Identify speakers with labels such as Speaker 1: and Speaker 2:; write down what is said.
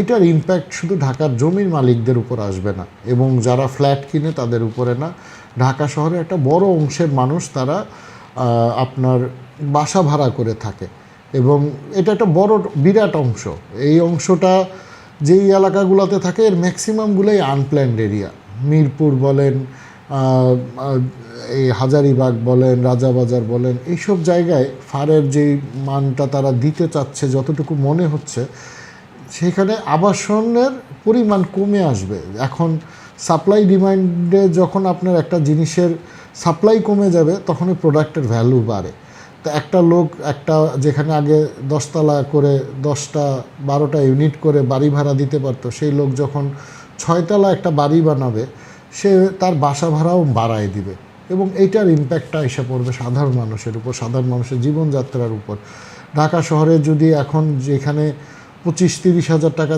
Speaker 1: এটার ইম্প্যাক্ট শুধু ঢাকার জমির মালিকদের উপর আসবে না, এবং যারা ফ্ল্যাট কিনে তাদের উপরে না। ঢাকা শহরে একটা বড় অংশের মানুষ তারা আপনার বাসা ভাড়া করে থাকে, এবং এটা একটা বড় বিরাট অংশ। এই অংশটা যেই এলাকাগুলোতে থাকে, এর ম্যাক্সিমামগুলোই আনপ্ল্যান্ড এরিয়া মিরপুর বলেন এই হাজারিবাগ বলেন, রাজাবাজার বলেন, এইসব জায়গায় ফারের যেই মানটা তারা দিতে চাচ্ছে, যতটুকু মনে হচ্ছে সেখানে আবাসনের পরিমাণ কমে আসবে। এখন সাপ্লাই ডিমান্ডে যখন আপনার একটা জিনিসের সাপ্লাই কমে যাবে, তখন ওই প্রোডাক্টের ভ্যালু বাড়ে। তো একটা লোক একটা যেখানে আগে দশতলা করে দশটা, বারোটা ইউনিট করে বাড়ি ভাড়া দিতে পারতো, সেই লোক যখন ছয়তলা একটা বাড়ি বানাবে, সে তার বাসা ভাড়াও বাড়ায় দিবে। এবং এইটার ইম্প্যাক্টটা এসে পড়বে সাধারণ মানুষের উপর, সাধারণ মানুষের জীবনযাত্রার উপর। ঢাকা শহরে যদি এখন যেখানে পঁচিশ তিরিশ হাজার টাকা